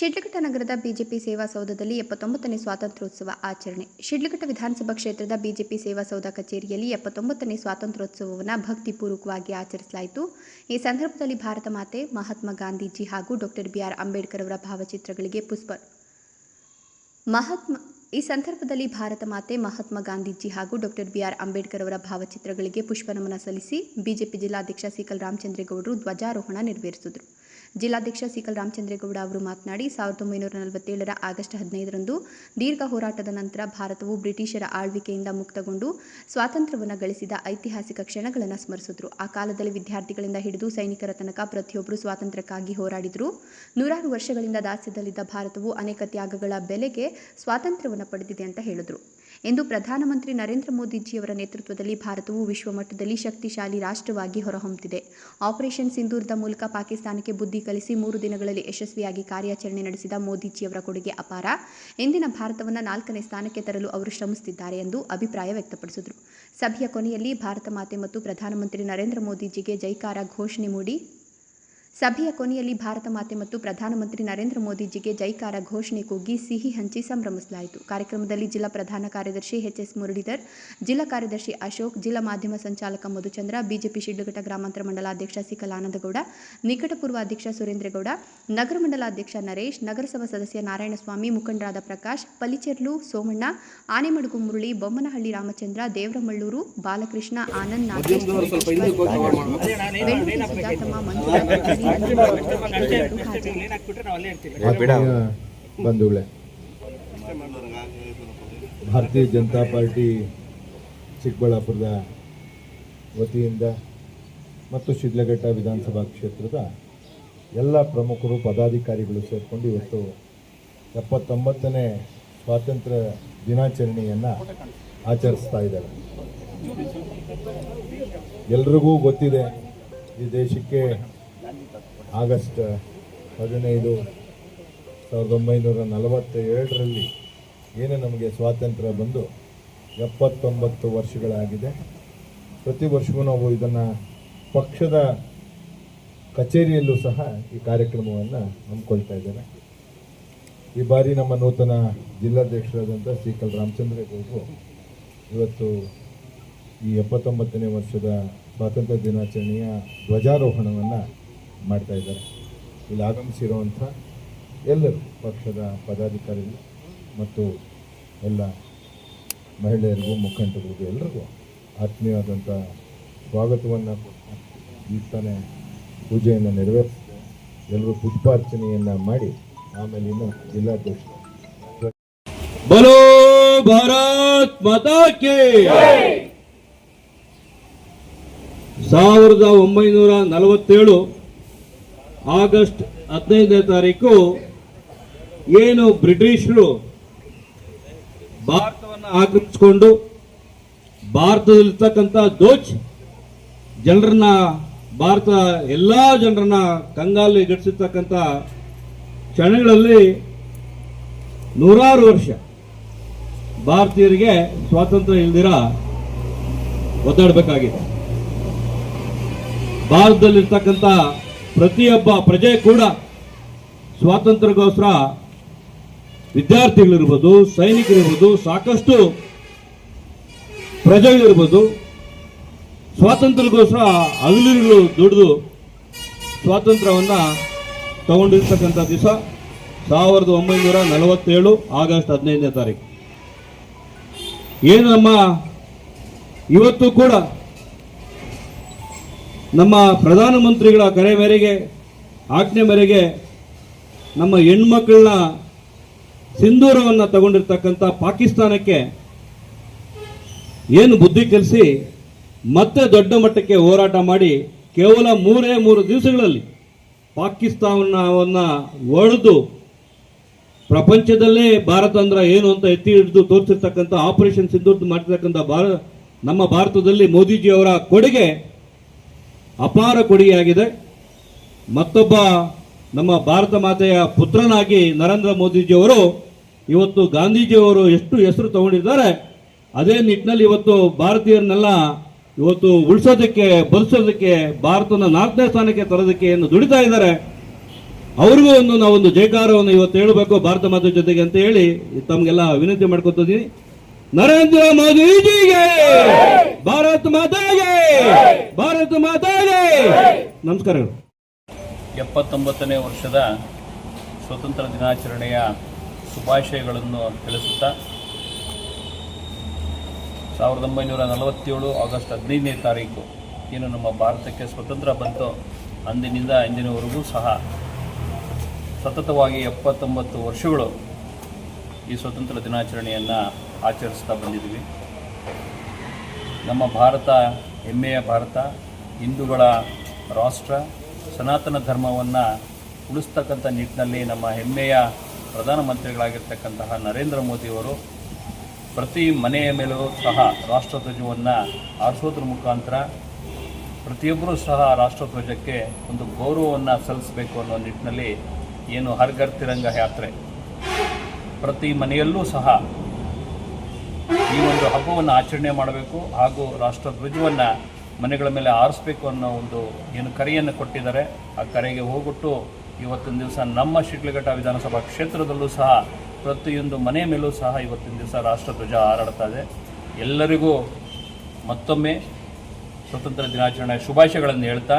ಶಿಡ್ಲಘಟ್ಟ ನಗರದ ಬಿಜೆಪಿ ಸೇವಾ ಸೌಧದಲ್ಲಿ ಎಪ್ಪತ್ತೊಂಬತ್ತನೇ ಸ್ವಾತಂತ್ರ್ಯೋತ್ಸವ ಆಚರಣೆ. ಶಿಡ್ಲಘಟ್ಟ ವಿಧಾನಸಭಾ ಕ್ಷೇತ್ರದ ಬಿಜೆಪಿ ಸೇವಾ ಸೌಧ ಕಚೇರಿಯಲ್ಲಿ ಎಪ್ಪತ್ತೊಂಬತ್ತನೇ ಸ್ವಾತಂತ್ರ್ಯೋತ್ಸವವನ್ನು ಭಕ್ತಿಪೂರ್ವಕವಾಗಿ ಆಚರಿಸಲಾಯಿತು. ಈ ಸಂದರ್ಭದಲ್ಲಿ ಭಾರತ ಮಾತೆ, ಮಹಾತ್ಮ ಗಾಂಧೀಜಿ ಹಾಗೂ ಡಾಕ್ಟರ್ ಬಿಆರ್ ಅಂಬೇಡ್ಕರ್ ಅವರ ಭಾವಚಿತ್ರಗಳಿಗೆ ಪುಷ್ಪ. ಮಹಾತ್ಮ, ಈ ಸಂದರ್ಭದಲ್ಲಿ ಭಾರತ ಮಾತೆ, ಮಹಾತ್ಮ ಗಾಂಧೀಜಿ ಹಾಗೂ ಡಾಕ್ಟರ್ ಬಿಆರ್ ಅಂಬೇಡ್ಕರ್ ಅವರ ಭಾವಚಿತ್ರಗಳಿಗೆ ಪುಷ್ಪನಮನ ಸಲ್ಲಿಸಿ ಬಿಜೆಪಿ ಜಿಲ್ಲಾಧ್ಯಕ್ಷ ಸಿಕಲ್ ರಾಮಚಂದ್ರೇಗೌಡರು ಧ್ವಜಾರೋಹಣ ನೆರವೇರಿಸಿದರು. ಜಿಲ್ಲಾಧ್ಯಕ್ಷ ಸಿಕಲ್ ರಾಮಚಂದ್ರೇಗೌಡ ಅವರು ಮಾತನಾಡಿ, ಸಾವಿರದ ಒಂಬೈನೂರ ನಲವತ್ತೇಳರ ಆಗಸ್ಟ್ ಹದಿನೈದರಂದು ದೀರ್ಘ ಹೋರಾಟದ ನಂತರ ಭಾರತವು ಬ್ರಿಟಿಷರ ಆಳ್ವಿಕೆಯಿಂದ ಮುಕ್ತಗೊಂಡು ಸ್ವಾತಂತ್ರ್ಯವನ್ನು ಗಳಿಸಿದ ಐತಿಹಾಸಿಕ ಕ್ಷಣಗಳನ್ನು ಸ್ಮರಿಸಿದ್ರು. ಆ ಕಾಲದಲ್ಲಿ ವಿದ್ಯಾರ್ಥಿಗಳಿಂದ ಹಿಡಿದು ಸೈನಿಕರ ತನಕ ಪ್ರತಿಯೊಬ್ಬರು ಸ್ವಾತಂತ್ರ್ಯಕ್ಕಾಗಿ ಹೋರಾಡಿದರು. ನೂರಾರು ವರ್ಷಗಳಿಂದ ದಾಸ್ಯದಲ್ಲಿದ್ದ ಭಾರತವು ಅನೇಕ ತ್ಯಾಗಗಳ ಬೆಲೆಗೆ ಸ್ವಾತಂತ್ರ್ಯವನ್ನು ಪಡೆದಿದೆ ಅಂತ ಹೇಳಿದರು. ಎಂದು ಪ್ರಧಾನಮಂತ್ರಿ ನರೇಂದ್ರ ಮೋದಿಜಿಯವರ ನೇತೃತ್ವದಲ್ಲಿ ಭಾರತವು ವಿಶ್ವಮಟ್ಟದಲ್ಲಿ ಶಕ್ತಿಶಾಲಿ ರಾಷ್ಟ್ರವಾಗಿ ಹೊರಹೊಮ್ಮುತ್ತಿದೆ ಆಪರೇಷನ್ ಸಿಂಧೂರ್ದ ಮೂಲಕ ಪಾಕಿಸ್ತಾನಕ್ಕೆ ಬುದ್ಧಿ ಕಲಿಸಿ ಮೂರು ದಿನಗಳಲ್ಲಿ ಯಶಸ್ವಿಯಾಗಿ ಕಾರ್ಯಾಚರಣೆ ನಡೆಸಿದ ಮೋದಿಜಿಯವರ ಕೊಡುಗೆ ಅಪಾರ. ಇಂದಿನ ಭಾರತವನ್ನು ನಾಲ್ಕನೇ ಸ್ಥಾನಕ್ಕೆ ತರಲು ಅವರು ಶ್ರಮಿಸುತ್ತಿದ್ದಾರೆ ಎಂದು ಅಭಿಪ್ರಾಯ ವ್ಯಕ್ತಪಡಿಸಿದರು. ಸಭೆಯ ಕೊನೆಯಲ್ಲಿ ಭಾರತ ಮಾತೆ ಮತ್ತು ಪ್ರಧಾನಮಂತ್ರಿ ನರೇಂದ್ರ ಮೋದಿಜಿಗೆ ಜೈಕಾರ ಘೋಷಣೆ ಮೂಡಿ ಸಭೆಯ ಕೊನೆಯಲ್ಲಿ ಭಾರತ ಮಾತೆ ಮತ್ತು ಪ್ರಧಾನಮಂತ್ರಿ ನರೇಂದ್ರ ಮೋದಿಜಿಗೆ ಜೈಕಾರ ಘೋಷಣೆ ಕೂಗಿ ಸಿಹಿ ಹಂಚಿ ಸಂಭ್ರಮಿಸಲಾಯಿತು. ಕಾರ್ಯಕ್ರಮದಲ್ಲಿ ಜಿಲ್ಲಾ ಪ್ರಧಾನ ಕಾರ್ಯದರ್ಶಿ ಎಚ್ಎಸ್ ಮುರಳೀಧರ್ ಜಿಲ್ಲಾ ಕಾರ್ಯದರ್ಶಿ ಅಶೋಕ್ ಜಿಲ್ಲಾ ಮಾಧ್ಯಮ ಸಂಚಾಲಕ ಮಧುಚಂದ್ರ ಬಿಜೆಪಿ ಶಿಡ್ಲಘಟ್ಟ ಗ್ರಾಮಾಂತರ ಮಂಡಲಾಧ್ಯಕ್ಷ ಸಿಕಲಾನಂದಗೌಡ ನಿಕಟಪೂರ್ವ ಅಧ್ಯಕ್ಷ ಸುರೇಂದ್ರಗೌಡ ನಗರ ಮಂಡಲಾಧ್ಯಕ್ಷ ನರೇಶ್ ನಗರಸಭಾ ಸದಸ್ಯ ನಾರಾಯಣಸ್ವಾಮಿ ಮುಖಂಡರಾದ ಪ್ರಕಾಶ್ ಪಲಿಚೆರ್ಲು ಸೋಮಣ್ಣ ಆನೆಮಡುಗು ಮುರಳಿ ಬೊಮ್ಮನಹಳ್ಳಿ ರಾಮಚಂದ್ರ ದೇವರಮಳ್ಳೂರು ಬಾಲಕೃಷ್ಣ ಆನಂದ್ ನಾಗೇಶ್ ಸುಜಾತಮ್ಮ ಬಂಧುಗಳೇ ಭಾರತೀಯ ಜನತಾ ಪಾರ್ಟಿ ಚಿಕ್ಕಬಳ್ಳಾಪುರದ ವತಿಯಿಂದ ಮತ್ತು ಶಿಡ್ಲಘಟ್ಟ ವಿಧಾನಸಭಾ ಕ್ಷೇತ್ರದ ಎಲ್ಲ ಪ್ರಮುಖರು, ಪದಾಧಿಕಾರಿಗಳು ಸೇರಿಕೊಂಡು ಇವತ್ತು ಎಪ್ಪತ್ತೊಂಬತ್ತನೇ ಸ್ವಾತಂತ್ರ್ಯ ದಿನಾಚರಣೆಯನ್ನು ಆಚರಿಸ್ತಾ ಇದ್ದಾರೆ. ಎಲ್ರಿಗೂ ಗೊತ್ತಿದೆ, ಈ ದೇಶಕ್ಕೆ ಆಗಸ್ಟ್ ಹದಿನೈದು ಸಾವಿರದ ಒಂಬೈನೂರ ನಲವತ್ತ ಏಳರಲ್ಲಿ ಏನು ನಮಗೆ ಸ್ವಾತಂತ್ರ್ಯ ಬಂದು ಎಪ್ಪತ್ತೊಂಬತ್ತು ವರ್ಷಗಳಾಗಿದೆ. ಪ್ರತಿ ವರ್ಷವೂ ನಾವು ಇದನ್ನು ಪಕ್ಷದ ಕಚೇರಿಯಲ್ಲೂ ಸಹ ಈ ಕಾರ್ಯಕ್ರಮವನ್ನು ಹಮ್ಮಿಕೊಳ್ತಾ ಇದ್ದೇವೆ. ಈ ಬಾರಿ ನಮ್ಮ ನೂತನ ಜಿಲ್ಲಾಧ್ಯಕ್ಷರಾದಂಥ ಸಿ ಕಲ್ ರಾಮಚಂದ್ರೇಗೌಡರು ಇವತ್ತು ಈ ಎಪ್ಪತ್ತೊಂಬತ್ತನೇ ವರ್ಷದ ಸ್ವಾತಂತ್ರ್ಯ ದಿನಾಚರಣೆಯ ಧ್ವಜಾರೋಹಣವನ್ನು ಮಾಡ್ತಾ ಇದ್ದಾರೆ. ಇಲ್ಲಿ ಆಗಮಿಸಿರುವಂಥ ಎಲ್ಲರೂ ಪಕ್ಷದ ಪದಾಧಿಕಾರಿಗಳು ಮತ್ತು ಎಲ್ಲ ಮಹಿಳೆಯರಿಗೂ, ಮುಖಂಡರಿಗೂ ಎಲ್ಲರಿಗೂ ಆತ್ಮೀಯವಾದಂಥ ಸ್ವಾಗತವನ್ನು ಈ ಈಗ ತಾನೇ ಪೂಜೆಯನ್ನು ನೆರವೇರಿಸಿದೆ. ಎಲ್ಲರೂ ಪುಷ್ಪಾರ್ಚನೆಯನ್ನು ಮಾಡಿ ಆಮೇಲೆ ಇನ್ನು ಜಿಲ್ಲಾಧ್ಯಕ್ಷ ಬಲೋ ಭಾರತ್ ಮಾತಾ ಕಿ ಸಾವಿರದ ಒಂಬೈನೂರ ನಲವತ್ತೇಳು ಆಗಸ್ಟ್ ಹದಿನೈದನೇ ತಾರೀಕು ಏನು ಬ್ರಿಟಿಷರು ಭಾರತವನ್ನು ಆಕ್ರಮಿಸಿಕೊಂಡು ಭಾರತದಲ್ಲಿರ್ತಕ್ಕಂಥ ದೋಚ್ ಜನರನ್ನ, ಭಾರತ ಎಲ್ಲ ಜನರನ್ನ ಕಂಗಾಲಿ ಗಡಿಸಿರ್ತಕ್ಕಂಥ ಕ್ಷಣಗಳಲ್ಲಿ ನೂರಾರು ವರ್ಷ ಭಾರತೀಯರಿಗೆ ಸ್ವಾತಂತ್ರ್ಯ ಇಲ್ದಿರ ಒದ್ದಾಡಬೇಕಾಗಿದೆ. ಭಾರತದಲ್ಲಿರ್ತಕ್ಕಂಥ ಪ್ರತಿಯೊಬ್ಬ ಪ್ರಜೆ ಕೂಡ ಸ್ವಾತಂತ್ರ್ಯಕ್ಕೋಸ್ಕರ ವಿದ್ಯಾರ್ಥಿಗಳಿರ್ಬೋದು, ಸೈನಿಕರಿರ್ಬೋದು, ಸಾಕಷ್ಟು ಪ್ರಜೆಗಳಿರ್ಬೋದು, ಸ್ವಾತಂತ್ರ್ಯಕ್ಕೋಸ್ಕರ ಹಗಲಿರುಳು ದುಡಿದು ಸ್ವಾತಂತ್ರ್ಯವನ್ನು ತಗೊಂಡಿರ್ತಕ್ಕಂಥ ದಿವಸ ಸಾವಿರದ ಒಂಬೈನೂರ ನಲವತ್ತೇಳು ಆಗಸ್ಟ್ ಹದಿನೈದನೇ ತಾರೀಕು. ಏನು ನಮ್ಮ ಇವತ್ತು ಕೂಡ ನಮ್ಮ ಪ್ರಧಾನಮಂತ್ರಿಗಳ ಕರೆ ಮೇರೆಗೆ, ಆಜ್ಞೆ ಮೇರೆಗೆ ನಮ್ಮ ಹೆಣ್ಮಕ್ಳನ್ನ ಸಿಂಧೂರವನ್ನು ತಗೊಂಡಿರ್ತಕ್ಕಂಥ ಪಾಕಿಸ್ತಾನಕ್ಕೆ ಏನು ಬುದ್ಧಿ ಕಲಿಸಿ ಮತ್ತೆ ದೊಡ್ಡ ಮಟ್ಟಕ್ಕೆ ಹೋರಾಟ ಮಾಡಿ ಕೇವಲ ಮೂರೇ ಮೂರು ದಿವಸಗಳಲ್ಲಿ ಪಾಕಿಸ್ತಾನವನ್ನು ಒಡೆದು ಪ್ರಪಂಚದಲ್ಲೇ ಭಾರತ ಅಂದ್ರೆ ಏನು ಅಂತ ಎತ್ತಿ ಹಿಡಿದು ತೋರಿಸಿರ್ತಕ್ಕಂಥ ಆಪರೇಷನ್ ಸಿಂಧೂರ್ ಮಾಡಿರ್ತಕ್ಕಂಥ ಭಾರ ನಮ್ಮ ಭಾರತದಲ್ಲಿ ಮೋದಿಜಿಯವರ ಕೊಡುಗೆ ಅಪಾರ ಕೊಡುಗೆಯಾಗಿದೆ ಮತ್ತೊಬ್ಬ ನಮ್ಮ ಭಾರತ ಮಾತೆಯ ಪುತ್ರನಾಗಿ ನರೇಂದ್ರ ಮೋದಿಜಿಯವರು ಇವತ್ತು ಗಾಂಧೀಜಿಯವರು ಎಷ್ಟು ಹೆಸರು ತಗೊಂಡಿದ್ದಾರೆ, ಅದೇ ನಿಟ್ಟಿನಲ್ಲಿ ಇವತ್ತು ಭಾರತೀಯರನ್ನೆಲ್ಲ ಇವತ್ತು ಉಳಿಸೋದಕ್ಕೆ ಬಲಿಸೋದಕ್ಕೆ ಭಾರತನ ನಾಲ್ಕನೇ ಸ್ಥಾನಕ್ಕೆ ತರೋದಕ್ಕೆ ಏನು ದುಡಿತಾ ಇದ್ದಾರೆ. ಅವ್ರಿಗೂ ಒಂದು ನಾವೊಂದು ಜಯಕಾರವನ್ನು ಇವತ್ತು ಹೇಳಬೇಕು ಭಾರತ ಮಾತೆ ಜೊತೆಗೆ ಅಂತ ಹೇಳಿ ತಮಗೆಲ್ಲ ವಿನಂತಿ ಮಾಡ್ಕೊತಿದ್ದೀನಿ ನರೇಂದ್ರ ಮೋದಿಜಿಗೆ! ಭಾರತ್ ಮಾತಾಗೆ! ಭಾರತ್ ಮಾತಾಗೆ! ನಮಸ್ಕಾರಗಳು ಎಪ್ಪತ್ತೊಂಬತ್ತನೇ ವರ್ಷದ ಸ್ವತಂತ್ರ ದಿನಾಚರಣೆಯ ಶುಭಾಶಯಗಳನ್ನು ತಿಳಿಸುತ್ತಾ ಸಾವಿರದ ಒಂಬೈನೂರ ನಲವತ್ತೇಳು ಆಗಸ್ಟ್ ಹದಿನೈದನೇ ತಾರೀಕು ಏನು ನಮ್ಮ ಭಾರತಕ್ಕೆ ಸ್ವತಂತ್ರ ಬಂತು ಅಂದಿನಿಂದ ಇಂದಿನವರೆಗೂ ಸಹ ಸತತವಾಗಿ ಎಪ್ಪತ್ತೊಂಬತ್ತು ವರ್ಷಗಳು ಈ ಸ್ವತಂತ್ರ ದಿನಾಚರಣೆಯನ್ನು ಆಚರಿಸ್ತಾ ಬಂದಿದ್ದೀವಿ. ನಮ್ಮ ಭಾರತ, ಹೆಮ್ಮೆಯ ಭಾರತ, ಹಿಂದೂಗಳ ರಾಷ್ಟ್ರ, ಸನಾತನ ಧರ್ಮವನ್ನು ಉಳಿಸ್ತಕ್ಕಂಥ ನಿಟ್ಟಿನಲ್ಲಿ ನಮ್ಮ ಹೆಮ್ಮೆಯ ಪ್ರಧಾನಮಂತ್ರಿಗಳಾಗಿರ್ತಕ್ಕಂತಹ ನರೇಂದ್ರ ಮೋದಿಯವರು ಪ್ರತಿ ಮನೆಯ ಮೇಲೂ ಸಹ ರಾಷ್ಟ್ರಧ್ವಜವನ್ನು ಆರಿಸೋದ್ರ ಮುಖಾಂತರ ಪ್ರತಿಯೊಬ್ಬರೂ ಸಹ ರಾಷ್ಟ್ರಧ್ವಜಕ್ಕೆ ಒಂದು ಗೌರವವನ್ನು ಸಲ್ಲಿಸಬೇಕು ಅನ್ನೋ ನಿಟ್ಟಿನಲ್ಲಿ ಏನು ಘರ್ ತಿರಂಗ ಯಾತ್ರೆ ಪ್ರತಿ ಮನೆಯಲ್ಲೂ ಸಹ ಈ ಒಂದು ಹಬ್ಬವನ್ನು ಆಚರಣೆ ಮಾಡಬೇಕು ಹಾಗೂ ರಾಷ್ಟ್ರ ಧ್ವಜವನ್ನು ಮನೆಗಳ ಮೇಲೆ ಆರಿಸ್ಬೇಕು ಅನ್ನೋ ಒಂದು ಏನು ಕರೆಯನ್ನು ಕೊಟ್ಟಿದ್ದಾರೆ. ಆ ಕರೆಗೆ ಹೋಗ್ಬಿಟ್ಟು ಇವತ್ತಿನ ದಿವಸ ನಮ್ಮ ಶಿಡ್ಲಘಟ್ಟ ವಿಧಾನಸಭಾ ಕ್ಷೇತ್ರದಲ್ಲೂ ಸಹ ಪ್ರತಿಯೊಂದು ಮನೆ ಮೇಲೂ ಸಹ ಇವತ್ತಿನ ದಿವಸ ರಾಷ್ಟ್ರಧ್ವಜ ಹಾರಾಡ್ತಾ ಇದೆ. ಎಲ್ಲರಿಗೂ ಮತ್ತೊಮ್ಮೆ ಸ್ವತಂತ್ರ ದಿನಾಚರಣೆಯ ಶುಭಾಶಯಗಳನ್ನು ಹೇಳ್ತಾ